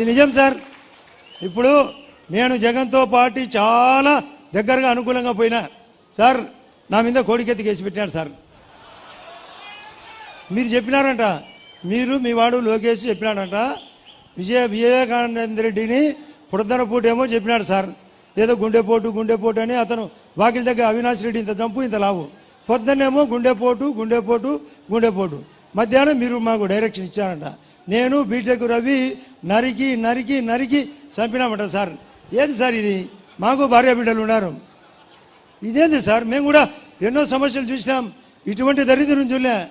ఇది నిజం సార్. ఇప్పుడు నేను జగన్తో పాటు చాలా దగ్గరగా అనుకూలంగా పోయినా సార్ నా మీద కోడికెత్తి కేసు పెట్టాడు సార్. మీరు చెప్పినారంట. మీరు మీ వాడు లోకేష్ చెప్పినాడంట. విజయ వివేకానంద రెడ్డిని పుడద్దన ఏమో చెప్పినాడు సార్. ఏదో గుండెపోటు గుండెపోటు అని అతను వాకిలి దగ్గర అవినాష్ రెడ్డి ఇంత చంపు ఇంత లావు. పొద్దున్నేమో గుండెపోటు గుండెపోటు గుండెపోటు మధ్యాహ్నం మీరు మాకు డైరెక్షన్ ఇచ్చారంట. నేను బీటెక్ రవి నరికి నరికి నరికి చంపినామంట సార్. ఏది సార్ ఇది? మాకు భార్య బిడ్డలు ఉన్నారు. ఇదేంది సార్? మేము కూడా ఎన్నో సమస్యలు చూసినాం. ఇటువంటి దరిద్రం చూడలే.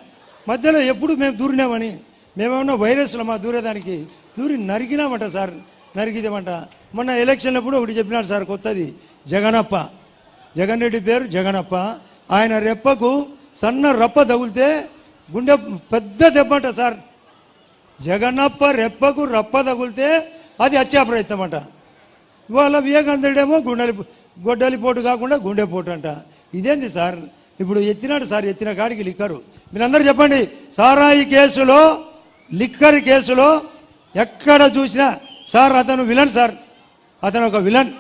మధ్యలో ఎప్పుడు మేము దూరినామని. మేమేమన్నా వైరస్లమా దూరేదానికి. దూరి నరికినామంట సార్. నరికిదేమంట. మొన్న ఎలక్షన్లప్పుడు ఒకటి చెప్పినాడు సార్ కొత్తది. జగనప్ప. జగన్ రెడ్డి పేరు జగనప్ప. ఆయన రెప్పకు సన్న రప్ప తగిలితే గుండె పెద్ద దెబ్బంట సార్. జగనప్ప రెప్పకు రప్ప తగిలితే అది హత్యా ప్రయత్నం అంట ఇవాళ వివేకానందుడేమో గుండెలి గొడ్డలిపోటు కాకుండా గుండెపోటు అంట. ఇదేంది సార్? ఇప్పుడు ఎత్తినాడు సార్ ఎత్తిన కాడికి లిక్కరు. మీరందరూ చెప్పండి సారాయి కేసులో లిక్కర్ కేసులో ఎక్కడ చూసినా సార్ అతను విలన్ సార్. అతను ఒక విలన్.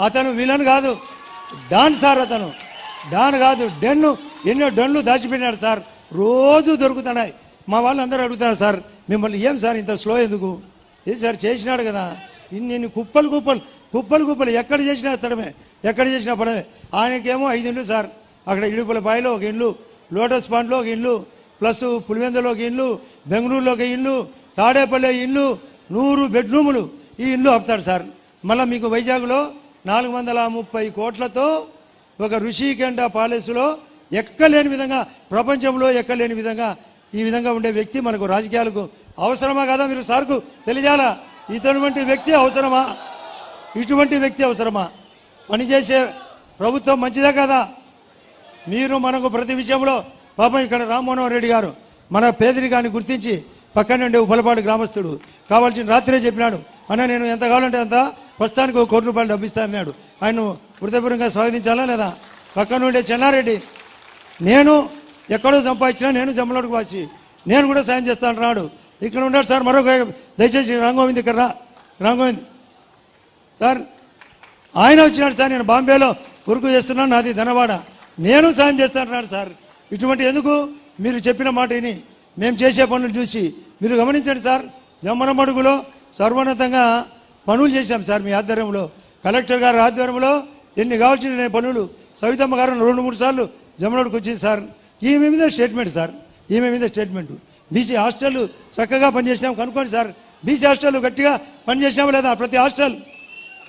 అతను విలన్ కాదు డాన్ సార్ అతను. డాన్ కాదు డెన్ను ఎన్నో డన్లు దాచిపెట్టినాడు సార్. రోజు దొరుకుతున్నాయి. మా వాళ్ళు అందరూ అడుగుతారు సార్ మిమ్మల్ని ఏం సార్ ఇంత స్లో ఎందుకు? ఇది సార్ చేసినాడు కదా. ఇన్ని కుప్పలు కుప్పలు కుప్పలు కుప్పలు. ఎక్కడ చేసినా ఎత్తడమే ఎక్కడ చేసినా పడమే. ఆయనకేమో ఐదు ఇండ్లు సార్. అక్కడ ఇడుపుల బాయిలో ఒక ఇల్లు లోటస్ పాండ్లో ఒక ఇల్లు ప్లస్ పులివెందులో ఒక ఇల్లు బెంగళూరులో ఒక ఇల్లు తాడేపల్లి ఇల్లు నూరు బెడ్రూములు ఈ ఇల్లు ఆపుతాడు సార్. మళ్ళీ మీకు వైజాగ్లో నాలుగు వందల ముప్పై కోట్లతో ఒక ఋషికెండ ప్యాలెస్లో ఎక్కలేని విధంగా ప్రపంచంలో ఎక్కలేని విధంగా ఈ విధంగా ఉండే వ్యక్తి మనకు రాజకీయాలకు అవసరమా కదా మీరు సార్కు తెలియాలా? ఇటువంటి వ్యక్తి అవసరమా? ఇటువంటి వ్యక్తి అవసరమా? పనిచేసే ప్రభుత్వం మంచిదే కదా? మీరు మనకు ప్రతి విషయంలో పాపం ఇక్కడ రామ్మోహన్ రెడ్డి గారు మన పేదరికాన్ని గుర్తించి పక్కన ఉండే ఉపలపాడు గ్రామస్తుడు. కావాల్సిన రాత్రే చెప్పినాడు. అన్న నేను ఎంత కావాలంటే అంత ప్రస్తుతానికి ఒక కోటి రూపాయలు డబ్బిస్తానన్నాడు ఆయన హృదయపూర్వకంగా స్వాగతించాలా లేదా? పక్కన ఉండే చెన్నారెడ్డి. నేను ఎక్కడో సంపాదించినా నేను జమ్మలోడికి వాసి. నేను కూడా సాయం చేస్తాను రాడు. ఇక్కడ ఉన్నాడు సార్ మరొక దయచేసి రాంగోవింద్ ఇక్కడ రా. రాంగోవింద్. సార్ ఆయన వచ్చినాడు సార్ నేను బాంబేలో ఉరుకు చేస్తున్నాను నాది ధనవాడ. నేను సాయం చేస్తాను సార్. ఇటువంటి ఎందుకు? మీరు చెప్పిన మాట విని. మేము చేసే పనులు చూసి. మీరు గమనించండి సార్ జమ్మనమడుగులో సర్వోన్నతంగా పనులు చేశాం సార్ మీ ఆధ్వర్యంలో. కలెక్టర్ గారి ఆధ్వర్యంలో ఎన్ని కావాల్సిన పనులు. సవితమ్మ గారు రెండు మూడు సార్లు జమ్మలోడికి వచ్చింది సార్. ఈమె మీద స్టేట్మెంట్ సార్. ఈమె మీద స్టేట్మెంట్. బీసీ హాస్టల్ చక్కగా పనిచేసినాం కనుక్కోండి సార్. బీసీ హాస్టల్ గట్టిగా పనిచేసినామా లేదా ప్రతి హాస్టల్?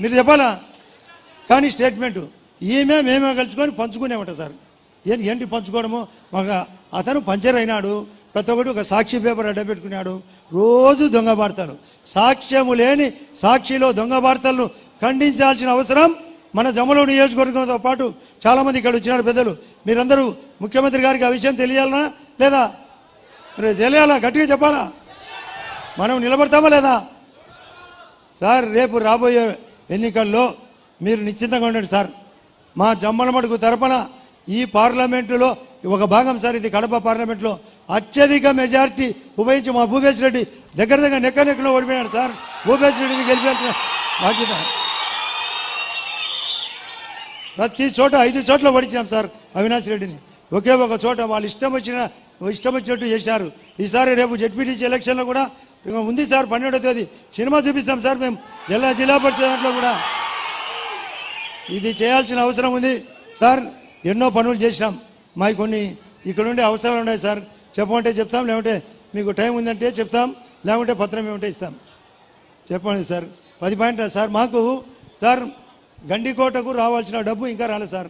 మీరు చెప్పాలా? కానీ స్టేట్మెంట్. ఈమె మేమే కలుసుకొని పంచుకునేమట సార్. ఏంటి పంచుకోవడము? ఒక అతను పంచర్ అయినాడు. ప్రతి ఒక్కటి ఒక సాక్షి పేపర్ అడ్డ పెట్టుకున్నాడు. రోజు దొంగ వార్తలు. సాక్ష్యము లేని సాక్షిలో దొంగ వార్తలను ఖండించాల్సిన అవసరం మన జమ్మలో నియోజకవర్గంతో పాటు చాలామంది ఇక్కడ వచ్చినారు పెద్దలు. మీరందరూ ముఖ్యమంత్రి గారికి ఆ విషయం తెలియాలనా? లేదా? మరి తెలియాలా? గట్టిగా చెప్పాలా? మనం నిలబడతామా లేదా? సార్ రేపు రాబోయే ఎన్నికల్లో మీరు నిశ్చింతంగా ఉండండి సార్. మా జమ్మలమడుగు తరపున ఈ పార్లమెంటులో ఒక భాగం సార్ ఇది కడప పార్లమెంట్లో అత్యధిక మెజారిటీ ఉపయోగించి మా భూపేశ్వరెడ్డి దగ్గర దగ్గర నెక్క నెక్కలో ఓడిపోయాడు సార్. భూపేశ్వరెడ్డిని గెలిపించిన బాధ్యత. ప్రతి చోట ఐదు చోట్ల పడించాం సార్ అవినాష్ రెడ్డిని. ఒకే ఒక చోట వాళ్ళు ఇష్టం వచ్చిన ఇష్టం వచ్చినట్టు చేశారు. ఈసారి రేపు జడ్పీటీసీ ఎలక్షన్లో కూడా ఉంది సార్ పన్నెండో తేదీ. సినిమా చూపిస్తాం సార్ మేము. జిల్లా జిల్లా పరిషత్ దాంట్లో కూడా. ఇది చేయాల్సిన అవసరం ఉంది సార్. ఎన్నో పనులు చేసినాం. మాకు కొన్ని ఇక్కడ ఉండే అవసరాలు ఉన్నాయి సార్. చెప్పమంటే చెప్తాం లేకుంటే మీకు టైం ఉందంటే చెప్తాం లేకుంటే పత్రం ఏమంటే ఇస్తాం. చెప్పండి సార్. పది పాయింట్ సార్. మాకు సార్ గండికోటకు రావాల్సిన డబ్బు ఇంకా రాలేదు సార్.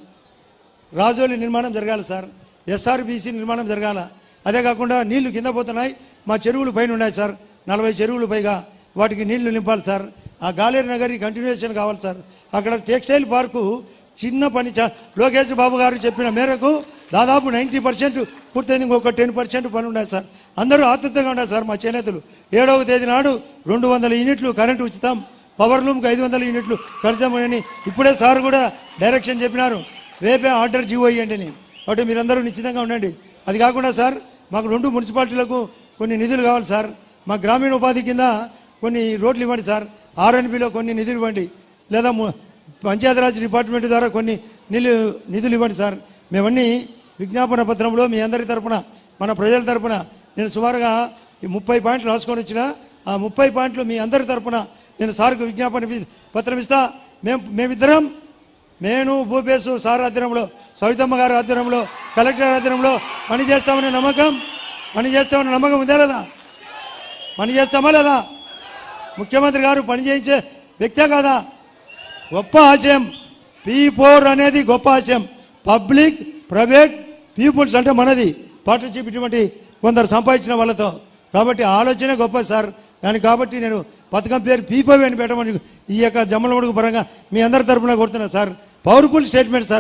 రాజోలి నిర్మాణం జరగాలి సార్. ఎస్ఆర్బీసీ నిర్మాణం జరగాల. అదే కాకుండా నీళ్ళు కింద పోతున్నాయి. మా చెరువులు పైన ఉన్నాయి సార్. నలభై చెరువులు పైగా వాటికి నీళ్ళు నింపాలి సార్. ఆ గాలేరు నగరి కంటిన్యూషన్ కావాలి సార్. అక్కడ టెక్స్టైల్ పార్కు చిన్న పని లోకేష్ బాబు గారు చెప్పిన మేరకు దాదాపు నైంటీ పర్సెంట్ పూర్తయింది. ఇంకొక టెన్ పర్సెంట్ పని ఉన్నాయి సార్. అందరూ ఆతృతంగా ఉన్నారు సార్ మా చేనేతలు. ఏడవ తేదీ నాడు రెండు వందల యూనిట్లు కరెంటు ఉచితం. పవర్ లూమ్కి ఐదు వందల యూనిట్లు కడతామని ఇప్పుడే సార్ కూడా డైరెక్షన్ చెప్పినారు. రేపే ఆర్డర్ జీవో ఇవ్వండి అని. కాబట్టి మీరందరూ నిశ్చితంగా ఉండండి. అది కాకుండా సార్ మాకు రెండు మున్సిపాలిటీలకు కొన్ని నిధులు కావాలి సార్. మా గ్రామీణ ఉపాధి కింద కొన్ని రోడ్లు ఇవ్వండి సార్. ఆర్ఎన్బిలో కొన్ని నిధులు ఇవ్వండి. లేదా పంచాయతీరాజ్ డిపార్ట్మెంట్ ద్వారా కొన్ని నిలు నిధులు ఇవ్వండి సార్. మేమన్నీ విజ్ఞాపన పత్రంలో మీ అందరి తరపున మన ప్రజల తరపున నేను సుమారుగా ఈ ముప్పై పాయింట్లు రాసుకొని వచ్చిన ఆ ముప్పై పాయింట్లు మీ అందరి తరపున నేను సార్కు విజ్ఞాపన పత్రం ఇస్తా. మేము మేమిద్దరం నేను భూపేశు సార్ ఆధ్వర్యంలో సవితమ్మ గారి ఆధ్వర్యంలో కలెక్టర్ ఆధ్వర్యంలో పని చేస్తామనే నమ్మకం పని చేస్తామనే నమ్మకం ఉందా లేదా? పని చేస్తామా లేదా? ముఖ్యమంత్రి గారు పని చేయించే వ్యక్తే కాదా? గొప్ప ఆశయం. పీ ఫోర్ అనేది గొప్ప ఆశయం. పబ్లిక్ ప్రైవేట్ పీపుల్స్ అంటే మనది. పార్ట్నర్షిప్ ఇటువంటి కొందరు సంపాదించిన వాళ్ళతో. కాబట్టి ఆలోచన గొప్ప సార్. దాని కాబట్టి నేను పథకం పేరు పీపో అని పెట్టమని ఈ యొక్క జమ్మలమడుగు పరంగా మీ అందరి తరఫున కొడుతున్నా సార్. Powerful statement sir.